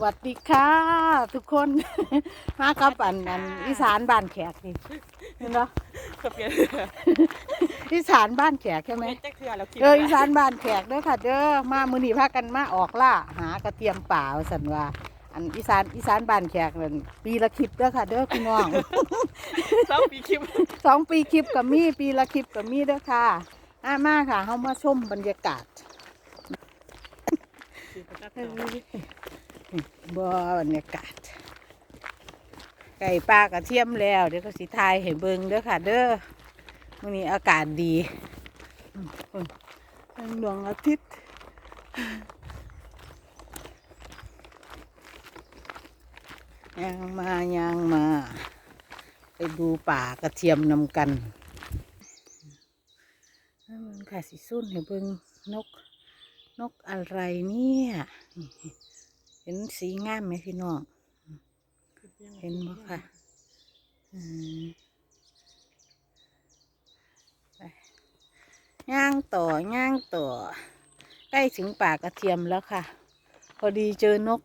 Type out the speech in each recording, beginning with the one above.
วัสดีค่ะ ทุกคน มากับอันอันอีสานบ้านแขกนี่เห็นปะก็เปลี่ยนอีสานบ้านแขกใช่ไหมไม่แจ็คเทือแล้วคิดเอออีสานบ้านแขกเด้อค่ะเด้อมามือนีพากันมาออกล่าหากระเทียมป่าว่าสันว่าอันอีสานอีสานบ้านแขกนั่นปีละคลิปเด้อค่ะเด้อพี่น้องสองปีคลิปสองปีคลิปกับมีปีละคลิปกับมีเด้อค่ะอ่ามาค่ะเฮามาชมบรรยากาศ บ่บรรยากาศ ไก่ปลากระเทียมแล้ว เดี๋ยวก็สิทายให้เบิงเด้อค่ะ เด้อมื้อนี้อากาศดีอืมอืมเป็นดวงอาทิตย์ยังมายังมา ไปดูป่ากระเทียมนำกันนั่นมันค่ะสิสุ่นให้เบิงนก นกอะไรเนี่ย เห็นสีงามไหมพี่น้อง เห็นบ่ค่ะอืมไปย่างต่อย่างต่อ ใกล้ถึงป่ากระเทียมแล้วค่ะ พอดีเจอนก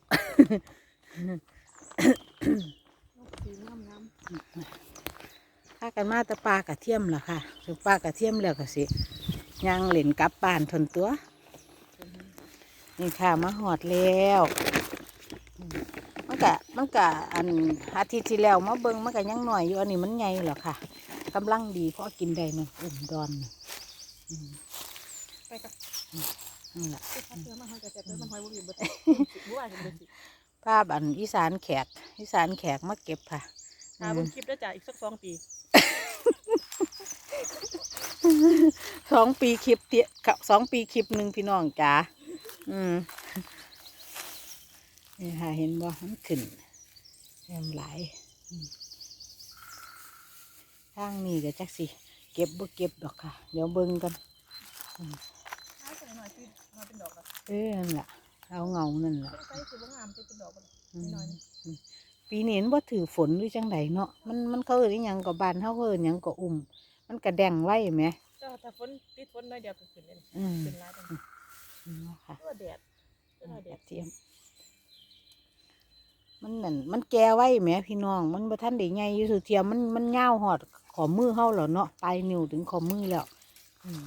สีน้ำน้พากันมาแตะปลากระเทียมล่ะค่ะถึงปลากระเทียมแล้วก็สิย่างเล่นกลับบ้านทนตัว นี่ค่ะมาหอดแล้วอืมมันกะมันกะอันอาทิตย์ที่แล้วมาเบิ่งมันกะยังหน่อยอยู่อันนี้มันใหญ่หรอค่ะกำลังดีเพราะกินได้เนาะอุ่มดอนน่ะอืมำไปกับนั่นแหละไปกับเทือมาหอยกระเจี๊ยบเทือมันหอยบุบบุบบุบว่าจะเป็นสิภาพอันอีสานแขกอีสานแขกมาเก็บค่ะหาเบิ่งคลิปได้จ่าอีกสักสองปีสองปีคลิปเตี้ยสองปีคลิปหนึ่งพี่น้องจ๋าอืม นี่ค่ะเห็นบ่มันขึ้นเต็มหลายอืมทางนี้ก็จักสิ เก็บบ่เก็บดอกค่ะ เดี๋ยวเบิ่งกันหายไปหน่อยที่มาเป็นดอกอะเอ้ยนั่นล่ะเอาเงานั่นล่ะใช้คือว่างามเป็นดอกอะอืมน้อยอืมปีนี้มันบ่ถือฝนหรือจังไดเนาะมันมันเขาเอิ้นอิหยังก็บ้านเฮาเขาเอิ้นหยังก็อุ่มมันกระแดงไว้ไหมเจ้าถ้าฝนติดฝนน้อยเดียวก็ขึ้นเลยอืมขึ้นร้ายจังนี่เนาะค่ะตัวแดดตัวแดกระดเทียม มันนั่นมันแก่ไว้แหมพี่น้อง มันบ่ทันได้ใหญ่อยู่สุเทียมมันมันยาวหอดขอมือเฮาแล้วเนาะปลายนิ้วถึงขอมือแล้วอืม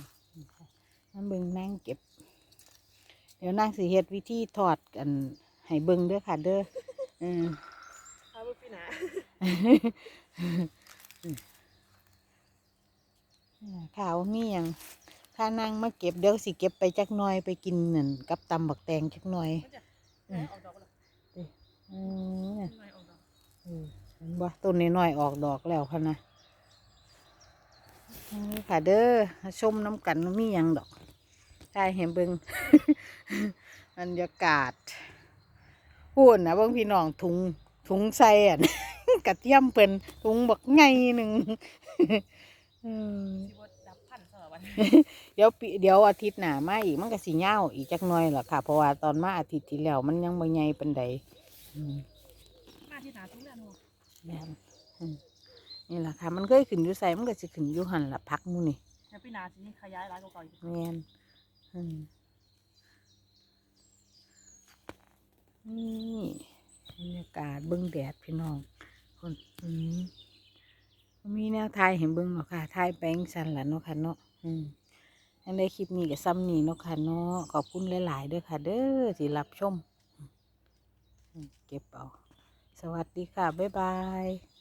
มันเบิ่งนางเก็บ เดี๋ยวนางสิเฮ็ดวิธีทอดกันให้เบิ่งเด้อค่ะ เด้อเออหาเบิ่งปีหน้าข้าวมีหยังถ้านางมาเก็บเดี๋ยวสิเก็บไปจักหน่อยไปกินนั่นกับตำบักแตงจักหน่อยมันจะแม่ออกดอกแล้ว อืมน้อยออกดอกเออเห็นบ่ต้นน้อยๆออกดอกแล้วค่ะนะนี่ค่ะเด้อมาชมน้ำกันว่ามีหยังดอกได้เห็นเบิง บรรยากาศพูดนะเบิ่งพี่น้องถุงถุงใส่อะ กระเทียมเพิ่นถุงบักไงหนึ่ง อืมสิบ่ดับพันซะวันเดี๋ยวปีเดี๋ยวอาทิตย์หน้ามาอีกมันก็สิยาวอีกจักหน่อยล่ะค่ะ เพราะว่าตอนมาอาทิตย์ที่แล้วมันยังบ่ใหญ่ปานใดอื มมาที่หนาทุกเรื่องเนาะแม่นอืมนี่แหละค่ะ มันเคยขึ้นอยู่ใส่มันก็สิขึ้นอยู่หันละพักหมูนี่เดี๋ยวปีหน้าสิขยายร้านเก่าๆอีกแม่นอืมนี่บรรยากาศเบิ้งแดดพี่น้องคนอืมมีแนวทายเห็นเบิ้งเนาะค่ะทายแปลงสันละเนาะค่ะเนาะอืมอันในคลิปนี้กับซ้ำนี้เนาะค่ะเนาะขอบคุณหลายๆเด้อค่ะ เด้อที่รับชมอืม เก็บเอา สวัสดีค่ะ บ๊ายบาย